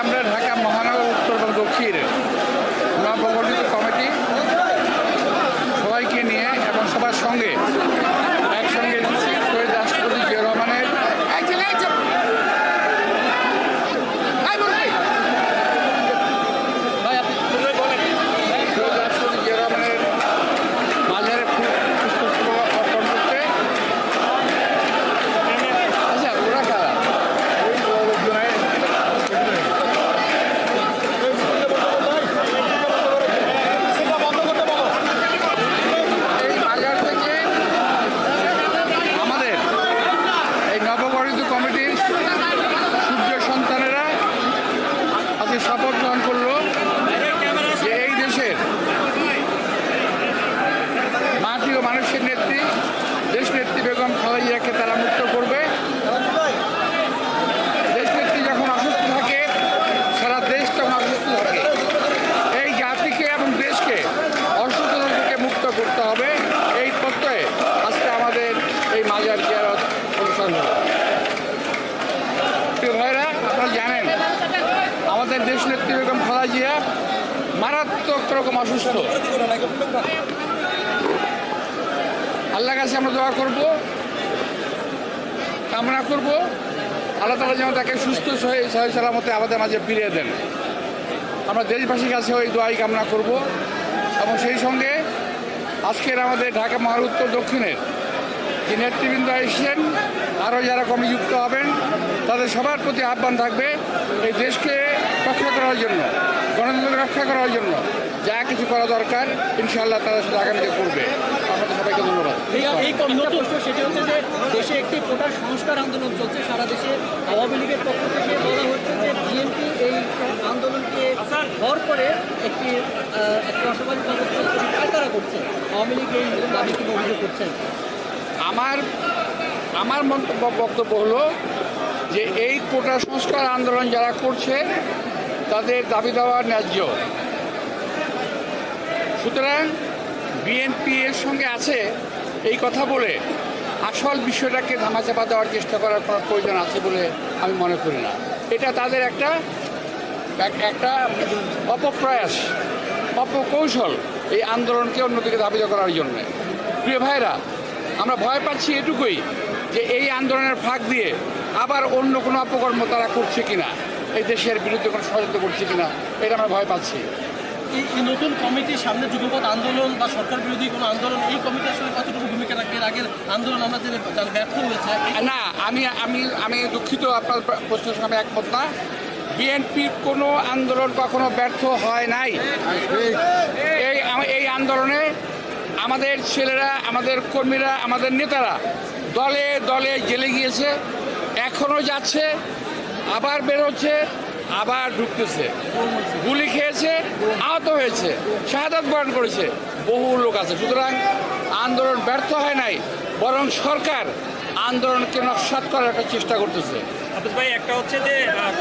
আমরা ঢাকা মহানগর আল্লাহ কাছে আমরা দোয়া করব, কামনা করব। আল্লাহ তালা যেন তাকে সুস্থ, সহি সহি সালামতে আমাদের মাঝে ফিরিয়ে দেন। আমরা দেশবাসীর কাছে ওই দোয়াই কামনা করব এবং সেই সঙ্গে আজকের আমাদের ঢাকা মহার উত্তর দক্ষিণের যে নেতৃবৃন্দ এসেছেন, আরও যারা কমে যুক্ত হবেন, তাদের সবার প্রতি আহ্বান থাকবে এই দেশকে রক্ষা করার জন্য গণতন্ত্র রক্ষা করার জন্য। যা কিছু করা দরকার, ইনশাআল্লাহ তারা সেটা আগামীতে করবে। সবাইকে ধন্যবাদ। সেটি হচ্ছে যে দেশে একটি কোটার সংস্কার আন্দোলন চলছে সারা দেশে আওয়ামী লীগের পক্ষ থেকে বলা হচ্ছে যে বিএনপি এই আন্দোলনকে ভর করে একটি অসামাজিক তৈরি কারা করছে। আওয়ামী লীগ এই দাবি কিন্তু অভিযোগ করছেন আমার আমার মন্তব্য বক্তব্য হলো যে এই কোটা সংস্কার আন্দোলন যারা করছে তাদের দাবি দেওয়া ন্যায্য। সুতরাং বিএনপি এর সঙ্গে আছে এই কথা বলে আসল বিষয়টাকে ধামাচাপা দেওয়ার চেষ্টা করার কোনো প্রয়োজন আছে বলে আমি মনে করি না। এটা তাদের একটা এক- একটা অপপ্রয়াস, অপকৌশল এই আন্দোলনকে অন্যদিকে ধাবিত করার জন্যে। প্রিয় ভাইরা আমরা ভয় পাচ্ছি এটুকুই যে এই আন্দোলনের ফাঁক দিয়ে আবার অন্য কোনো অপকর্ম তারা করছে কিনা, এই দেশের বিরুদ্ধে কোনো ষড়যন্ত্র করছে কিনা, এটা আমরা ভয় পাচ্ছি। এই নতুন কমিটির সামনে যুগপৎ আন্দোলন বা সরকার বিরোধী কোনো আন্দোলন, এই কমিটি আসলে কতটুকু ভূমিকা রাখবে আগের আন্দোলন আমরা যে ব্যর্থ হয়েছে না, আমি আমি আমি দুঃখিত, আপনার প্রশ্নের সঙ্গে একমত না। বিএনপির কোনো আন্দোলন কখনো ব্যর্থ হয় নাই। এই এই আন্দোলনে আমাদের ছেলেরা, আমাদের কর্মীরা, আমাদের নেতারা দলে দলে জেলে গিয়েছে এখনও যাচ্ছে, আবার বেরোচ্ছে আবার ঢুকতেছে গুলি খেয়েছে, আহত হয়েছে, শাহাদাত বরণ করেছে। বহু লোক আছে। সুতরাং আন্দোলন ব্যর্থ হয় নাই, বরং সরকার আন্দোলনকে নস্বাত করার একটা চেষ্টা করতেছে। ভাই একটা হচ্ছে যে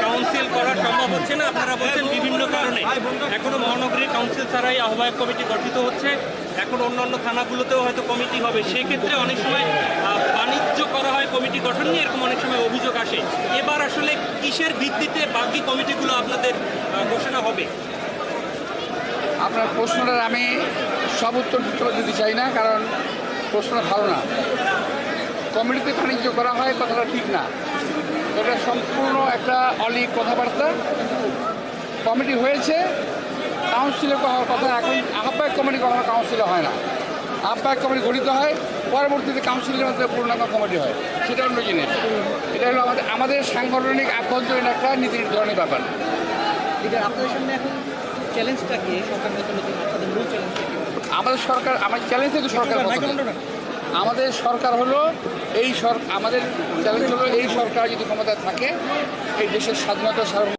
কাউন্সিল করা সম্ভব হচ্ছে না। আপনারা বলছেন বিভিন্ন কারণে। এখনও মহানগরীর কাউন্সিল ছাড়াই আহ্বায়ক কমিটি গঠিত হচ্ছে। এখন অন্যান্য থানাগুলোতেও হয়তো কমিটি হবে। সেক্ষেত্রে অনেক সময় বাণিজ্য করা হয় কমিটি গঠন নিয়ে এরকম অনেক সময় অভিযোগ আসে। এবার আসলে কিসের ভিত্তিতে বাকি কমিটিগুলো আপনাদের ঘোষণা হবে? আপনার প্রশ্নটার আমি সব উত্তর উত্তর দিতে চাই না কারণ প্রশ্ন ভালো না। কমিটিতে বাণিজ্য করা হয় কথাটা ঠিক না। এটা সম্পূর্ণ একটা অলি কথাবার্তা। কমিটি হয়েছে কাউন্সিলে হওয়ার কথা এখন আহ্বায়ক কমিটি কখনো কাউন্সিলে হয় না। আহ্বায়ক কমিটি গঠিত হয় পরবর্তীতে কাউন্সিলের মধ্যে পূর্ণাঙ্গ কমিটি হয়। সেটা অন্য জিনিস। এটা হলো আমাদের আমাদের সাংগঠনিক আভ্যন্তরীণ একটা নীতি নির্ধারণী ব্যাপার। লিডার আপনাদের সামনে এখন চ্যালেঞ্জটা কি? সরকার আমাদের সরকার আমার চ্যালেঞ্জ থেকে সরকার। আমাদের সরকার হলো এই সরকার আমাদের চ্যালেঞ্জ হলো এই সরকার যদি ক্ষমতায় থাকে, এই দেশের স্বাধীনতা সার্বভৌম